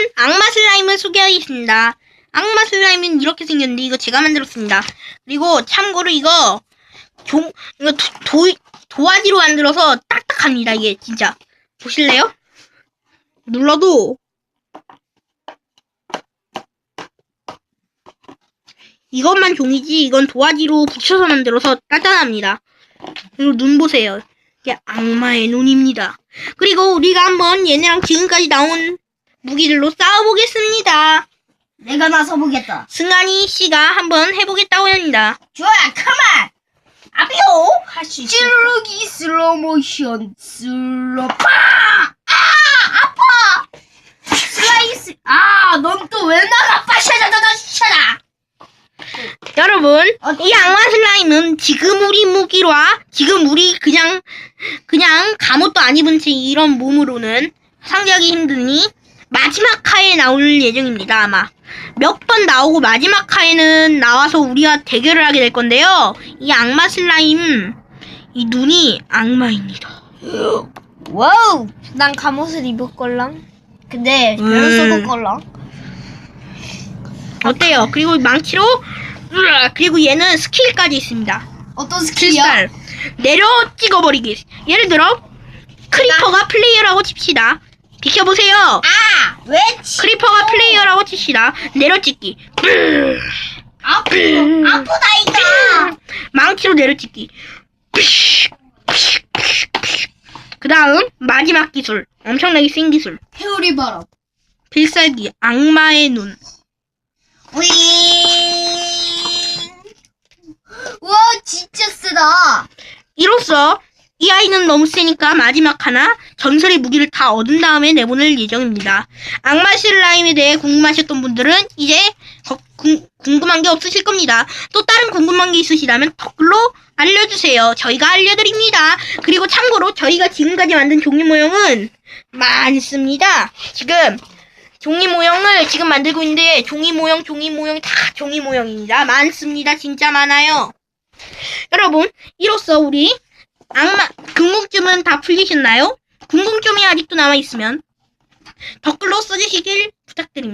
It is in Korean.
여러분, 악마 슬라임을 소개하겠습니다. 악마 슬라임은 이렇게 생겼는데, 이거 제가 만들었습니다. 그리고 참고로 이거, 종, 이거 도, 도, 도 화지로 만들어서 딱딱합니다, 이게, 진짜. 보실래요? 눌러도, 이것만 종이지, 이건 도화지로 붙여서 만들어서 단단합니다. 그리고 눈 보세요. 이게 악마의 눈입니다. 그리고 우리가 한번 얘네랑 지금까지 나온 무기들로 싸워보겠습니다. 내가 나서 보겠다. 승환이 씨가 한번 해보겠다고 합니다. 좋아, 컴온! 아비오! 할수 있어. 찌르기 슬로우 모션, 슬로 파! 아! 아파! 슬라이스, 아, 넌 또 왜 나가? 빠샤다다다 샤다! 여러분? 이 악마 슬라임은 지금 우리 무기와 지금 우리 그냥 그냥 갑옷도 안 입은 채 이런 몸으로는 상대하기 힘드니 마지막 화에 나올 예정입니다 아마 몇 번 나오고 마지막 화에는 나와서 우리가 대결을 하게 될 건데요 이 악마 슬라임 이 눈이 악마입니다 와우! 난 갑옷을 입을 걸랑. 근데, 음. 별을 써볼 걸랑. 어때요? 그리고 망치로 으아, 그리고 얘는 스킬까지 있습니다 어떤 스킬이야? 필살 내려 찍어버리기 예를 들어 크리퍼가 플레이어라고 칩시다 비켜보세요 아! 왜 치? 크리퍼가 플레이어라고 칩시다 내려찍기 아프, 아프다니까! 망치로 내려찍기 그 다음 마지막 기술 엄청나게 센 기술 회오리 바람. 필살기 악마의 눈 윙! 와, 진짜 세다! 이로써 이 아이는 너무 세니까 마지막 하나 전설의 무기를 다 얻은 다음에 내보낼 예정입니다. 악마 슬라임에 대해 궁금하셨던 분들은 이제 거- 궁- 궁금한 게 없으실 겁니다. 또 다른 궁금한 게 있으시다면 댓글로 알려주세요. 저희가 알려드립니다. 그리고 참고로 저희가 지금까지 만든 종이 모형은 많습니다. 지금 종이 모형을 지금 만들고 있는데 종이 모형, 종이 모형 다 종이 모형입니다. 많습니다. 진짜 많아요. 여러분, 이로써 우리 악마 궁금증은 다 풀리셨나요? 궁금증이 아직도 남아 있으면 댓글로 써주시길 부탁드립니다.